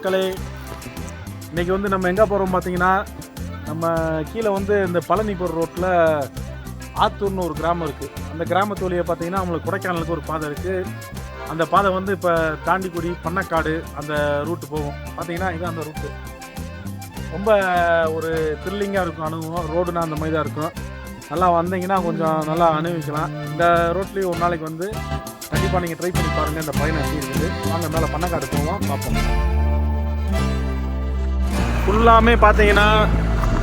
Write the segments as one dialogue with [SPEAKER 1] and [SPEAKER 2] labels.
[SPEAKER 1] மக்களே இன்னைக்கு வந்து நம்ம எங்கே போகிறோம் பார்த்தீங்கன்னா நம்ம கீழே வந்து இந்த பழனிப்பூர் ரோட்டில் ஆத்தூர்னு ஒரு கிராமம் இருக்குது அந்த கிராமத்து வழியை பார்த்தீங்கன்னா அவங்களுக்கு கொடைக்கானலுக்கு ஒரு பாதை இருக்குது அந்த பாதை வந்து இப்போ தாண்டிக்குடி பண்ணக்காடு அந்த ரூட்டு போகும். பார்த்தீங்கன்னா இது அந்த ரூட்டு ரொம்ப ஒரு த்ரில்லிங்காக இருக்கும் அனுபவம். ரோடுனா அந்த மாதிரி தான் இருக்கும். நல்லா வந்தீங்கன்னா கொஞ்சம் நல்லா அனுபவிக்கலாம். இந்த ரோட்லேயும் ஒரு நாளைக்கு வந்து கண்டிப்பாக நீங்கள் ட்ரை பண்ணி பாருங்கள் இந்த பயணம் எப்படி இருக்குது? வாங்க மேலே பண்ணக்காடு போவோம். பார்ப்போம். ஃபுல்லாமே பார்த்தீங்கன்னா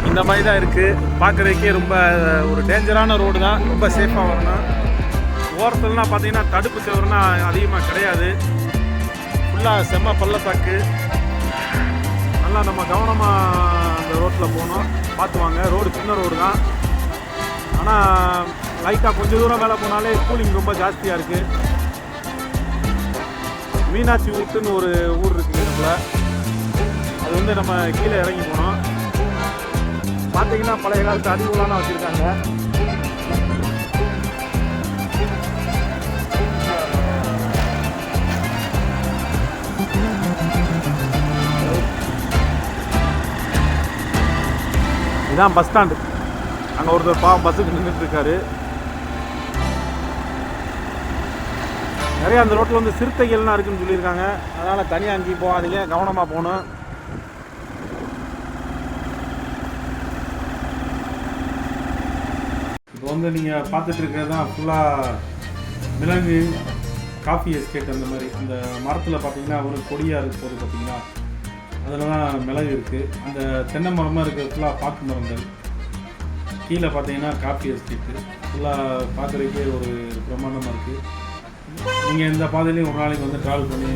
[SPEAKER 1] இந்த மாதிரி தான் இருக்குது பார்க்குறதுக்கே ரொம்ப ஒரு டேஞ்சரான ரோடு தான். ரொம்ப சேஃபாக வரணும். ஓரத்துலலாம் பார்த்தீங்கன்னா தடுப்பு சுவர்னா அதிகமாக கிடையாது. ஃபுல்லாக செம்ம பள்ளத்தாக்கு. நல்லா நம்ம கவனமாக அந்த ரோட்டில் போகணும். பார்த்து வாங்க. ரோடு சின்ன ரோடு தான். ஆனால் லைட்டாக கொஞ்சம் தூரம் வேலை போனாலே கூலிங் ரொம்ப ஜாஸ்தியாக இருக்குது மீனாட்சி ஊத்துன்னு ஒரு ஊர் இருக்குது நம்மளை அது வந்து நம்ம கீழே இறங்கி போனோம். பார்த்தீங்கன்னா பழைய காலத்து அறிவுலாம் வச்சுருக்காங்க. இதான் பஸ் ஸ்டாண்டு. அங்கே ஒருத்தர் பாவம் பஸ்ஸுக்கு நின்றுட்டுருக்காரு நிறையா நிறைய அந்த ரோட்டில் வந்து சிறுத்தைகள்லாம் இருக்குதுன்னு சொல்லியிருக்காங்க. அதனால் தனியாக அங்கேயும் போகாதீங்க. கவனமாக போகணும். வந்து நீங்கள் பார்த்துட்டு இருக்கிறது தான் ஃபுல்லாக மிளகு காஃபி எஸ்டேட் அந்த மாதிரி. அந்த மரத்தில் பார்த்தீங்கன்னா ஒரு கொடியாக இருக்கிறது பார்த்தீங்கன்னா அதில் தான் மிளகு இருக்குது அந்த தென்னை மரமாக இருக்கிறது ஃபுல்லாக பாக்கு மரங்கள். கீழே பார்த்தீங்கன்னா காஃபி எஸ்டேட்டு ஃபுல்லாக பார்க்குறதுக்கே ஒரு பிரம்மாண்டமாக இருக்குது நீங்கள் இந்த பாதையிலையும் ஒரு நாளைக்கு வந்து ட்ராவல் பண்ணி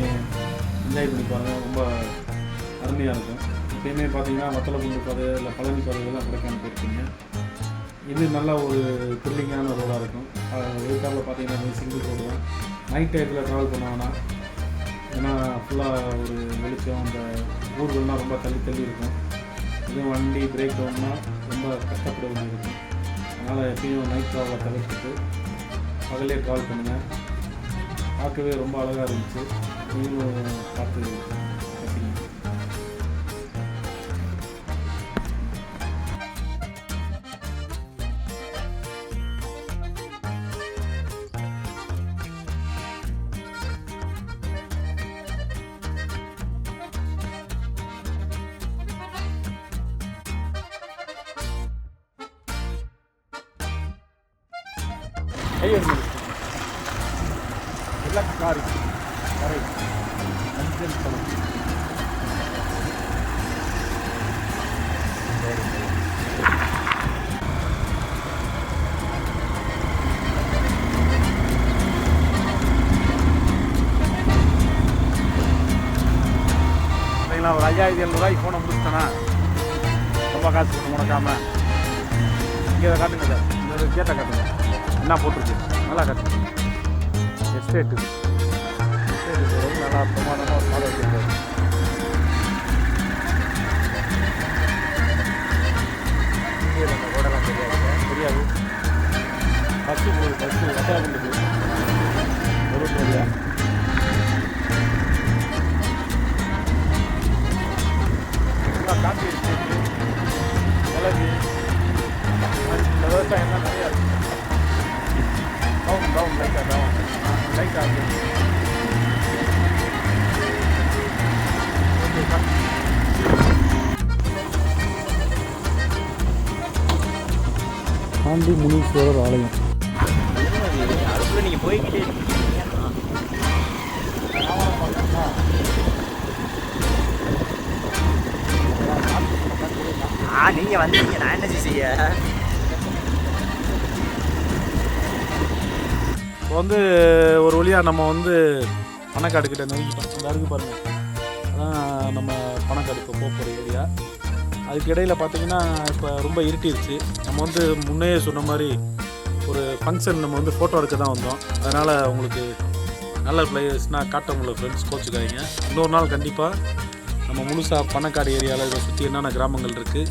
[SPEAKER 1] என்ஜாய் பண்ணி பாருங்கள் ரொம்ப அருமையாக இருக்கும். எப்பயுமே பார்த்தீங்கன்னா வத்தலகுண்டு பாதை இல்லை பழனி பாதைகள்லாம் கொடைக்கானல் போயிருக்கீங்க இது நல்ல ஒரு த்ரில்லிங்கான ரோடாக இருக்கும். எதிர்த்தாப்பில் பார்த்தீங்கன்னா சிங்கிள் ரோடு தான் நைட் டயத்தில் ட்ராவல் பண்ண ஏன்னா ஃபுல்லாக ஒரு வெளிச்சம் அந்த ஊர்கள்லாம் ரொம்ப தள்ளி தள்ளி இருக்கும். இதுவும் வண்டி பிரேக் டவுன்னா ரொம்ப கஷ்டப்பட வேண்டியிருக்கும் அதனால் எப்பயும் நைட் ட்ராவலை தவிர்த்துட்டு பகலே ட்ராவல் பண்ணுங்கள் பார்க்கவே ரொம்ப அழகாக இருந்துச்சு. நீங்களும் பார்த்து ஐயோ இலக்காரி கரை மஞ்சள் பழம் ஒரு ஐயாயிரத்தி எழுநூறுவாய்க்கு ஃபோனை முடிச்சிட்டேன்னா ரொம்ப காசு முடக்காமல் இங்கே இதை காட்டுங்க சார் இந்த கேட்டை காட்டுங்க என்ன போட்டிருக்கு நல்லா காட்டுங்க எஸ்டேட்டு எஸ்டேட்டு நல்லா பிரமாதமாக ஒரு பாதை வச்சுருக்காரு இந்தியில் தெரியாது தெரியாது பஸ்ஸு போகுது பஸ்ஸு வட்டாரத்துக்கு ஒரு வழியா காப்பி மிளகு நிறையா இருக்குது டவுன் டவுன் லைட்டாக டவுன் லைட்டாக ஆண்டி முனீஸ்வரர் ஆலயம்.
[SPEAKER 2] அதுக்குள்ள நீங்க போய்கிட்டே இருக்கீங்க ஆ நீங்கள் வந்தீங்க. நான் என்ன செய்ய?
[SPEAKER 1] இப்போ வந்து ஒரு வழியாக நம்ம வந்து பணக்காடு கிட்ட நெருங்கிட்டோம் அந்த பாருங்கள் அதான் நம்ம பணக்காடு இப்போ போக போகிற ஏரியா. அதுக்கு இடையில் பார்த்தீங்கன்னா இப்போ ரொம்ப இருட்டிருச்சு. நம்ம வந்து முன்னையே சொன்ன மாதிரி ஒரு ஃபங்க்ஷன் நம்ம வந்து ஃபோட்டோ எடுக்க தான் வந்தோம். அதனால் உங்களுக்கு நல்ல பிளேஸ்னால் காட்ட உங்களை ஃப்ரெண்ட்ஸ் கோச்சுக்காதீங்க இன்னொரு நாள் கண்டிப்பாக நம்ம முழுசாக பணக்காடு ஏரியாவில் இதை சுற்றி என்னென்ன கிராமங்கள் இருக்குது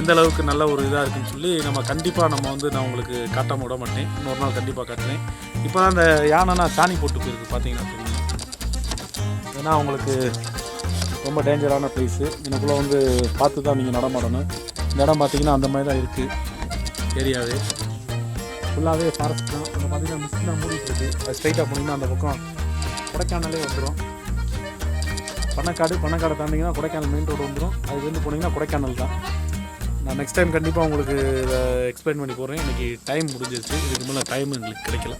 [SPEAKER 1] எந்த அளவுக்கு நல்ல ஒரு இதாக இருக்குன்னு சொல்லி நம்ம கண்டிப்பாக நம்ம வந்து நான் உங்களுக்கு காட்டாம விட மாட்டேன். இன்னொரு நாள் கண்டிப்பாக காட்டுறேன். இப்போ தான் அந்த யானைனா சாணி போட்டு போயிருக்கு பார்த்தீங்கன்னா தெரியும். ஏன்னா உங்களுக்கு ரொம்ப டேஞ்சரான ப்ளேஸு எனக்குள்ளே வந்து பார்த்து தான் நீங்கள் நடமாடணும். இந்த இடம் பார்த்தீங்கன்னா அந்த மாதிரி தான் இருக்குது ஏரியாவே. ஃபுல்லாகவே ஃபாரஸ்ட் தான். அங்கே பார்த்தீங்கன்னா மிஸ்ட் தான் மூடிட்டு இருக்குது அது ஸ்ட்ரைட்டாக போனீங்கன்னா அந்த பக்கம் கொடைக்கானலே வந்துடும் பண்ணக்காடு பண்ணக்காடை தாண்டிங்கன்னா கொடைக்கானல் மெயின் ரோடு வந்துடும் அதுலேருந்து போனீங்கன்னா கொடைக்கானல் தான். நான் நெக்ஸ்ட் டைம் கண்டிப்பாக உங்களுக்கு இதை எக்ஸ்பிளைன் பண்ணி போகிறேன் இன்றைக்கி டைம் முடிஞ்சிருச்சு. இதுக்கு மேலே டைம் எங்களுக்கு கிடைக்கல.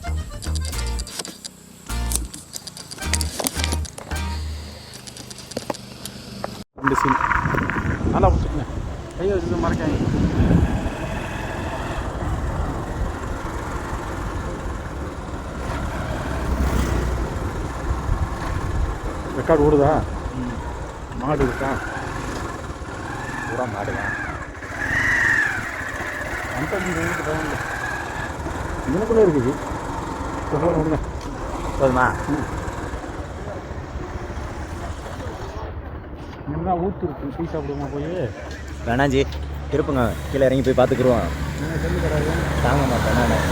[SPEAKER 1] நல்லா பிடிச்சிக்கங்க கையை வச்சுக்க மறக்காங்க ரெக்கார்டு ஓடுதா? மாடு இருக்கா?
[SPEAKER 2] பூரா மாடுதான்.
[SPEAKER 1] இதுக்குள்ளே இருக்குது.
[SPEAKER 2] போதுமா?
[SPEAKER 1] என்ன ஊத்து இருக்கு டீ சாப்பிடுமா போய்?
[SPEAKER 2] வேணாஞ்சி திருப்புங்க. கீழே இறங்கி போய் பார்த்துக்குருவோம். தாங்க மாட்டேன் நான்.